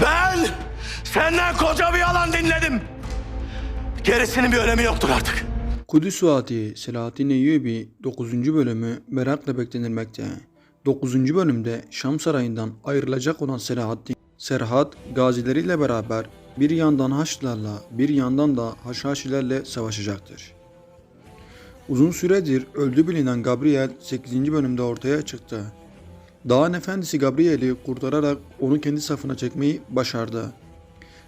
Ben senden koca bir yalan dinledim. Gerisinin bir önemi yoktur artık. Kudüs Vaati Selahaddin Eyyubi 9. bölümü merakla beklenilmekte. 9. bölümde Şam Sarayı'ndan ayrılacak olan Selahaddin, Serhat gazileriyle beraber bir yandan Haçlılarla bir yandan da Haşhaşilerle savaşacaktır. Uzun süredir öldü bilinen Gabriel 8. bölümde ortaya çıktı. Dağın efendisi Gabriel'i kurtararak onu kendi safına çekmeyi başardı.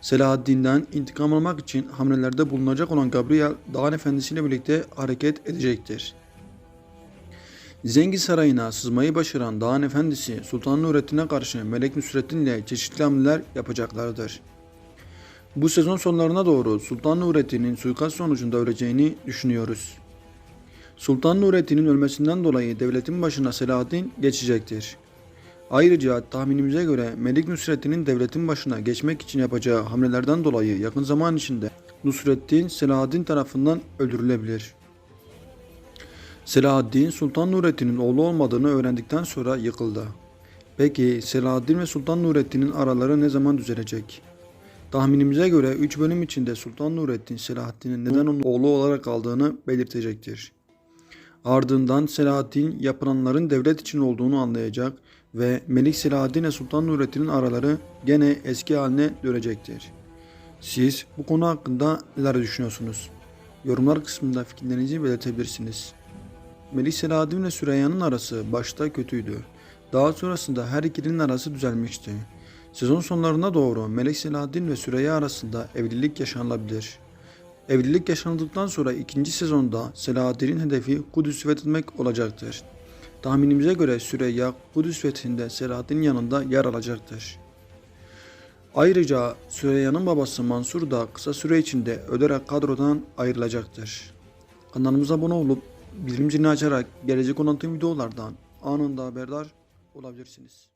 Selahaddin'den intikam almak için hamlelerde bulunacak olan Gabriel, Dağın Efendisi'yle birlikte hareket edecektir. Zengi Sarayı'na sızmayı başaran Dağın Efendisi, Sultan Nurettin'e karşı Melek Nusrettin ile çeşitli hamleler yapacaklardır. Bu sezon sonlarına doğru Sultan Nurettin'in suikast sonucunda öleceğini düşünüyoruz. Sultan Nurettin'in ölmesinden dolayı devletin başına Selahaddin geçecektir. Ayrıca tahminimize göre Melik Nusrettin'in devletin başına geçmek için yapacağı hamlelerden dolayı yakın zaman içinde Nusrettin Selahaddin tarafından öldürülebilir. Selahaddin Sultan Nurettin'in oğlu olmadığını öğrendikten sonra yıkıldı. Peki Selahaddin ve Sultan Nurettin'in araları ne zaman düzelecek? Tahminimize göre 3 bölüm içinde Sultan Nurettin Selahaddin'in neden onun oğlu olarak kaldığını belirtecektir. Ardından Selahaddin yapılanların devlet için olduğunu anlayacak ve Melik Selahaddin ile Sultan Nurettin'in araları gene eski haline dönecektir. Siz bu konu hakkında neler düşünüyorsunuz? Yorumlar kısmında fikirlerinizi belirtebilirsiniz. Melik Selahaddin ve Süreyya'nın arası başta kötüydü. Daha sonrasında her ikilinin arası düzelmişti. Sezon sonlarına doğru Melik Selahaddin ve Süreyya arasında evlilik yaşanılabilir. Evlilik yaşandıktan sonra ikinci sezonda Selahaddin'in hedefi Kudüs'ü fethetmek olacaktır. Tahminimize göre Süreyya Kudüs fethinde Selahaddin'in yanında yer alacaktır. Ayrıca Süreyya'nın babası Mansur da kısa süre içinde ölerek kadrodan ayrılacaktır. Kanalımıza abone olup bildirim zilini açarak gelecek olan tüm videolardan anında haberdar olabilirsiniz.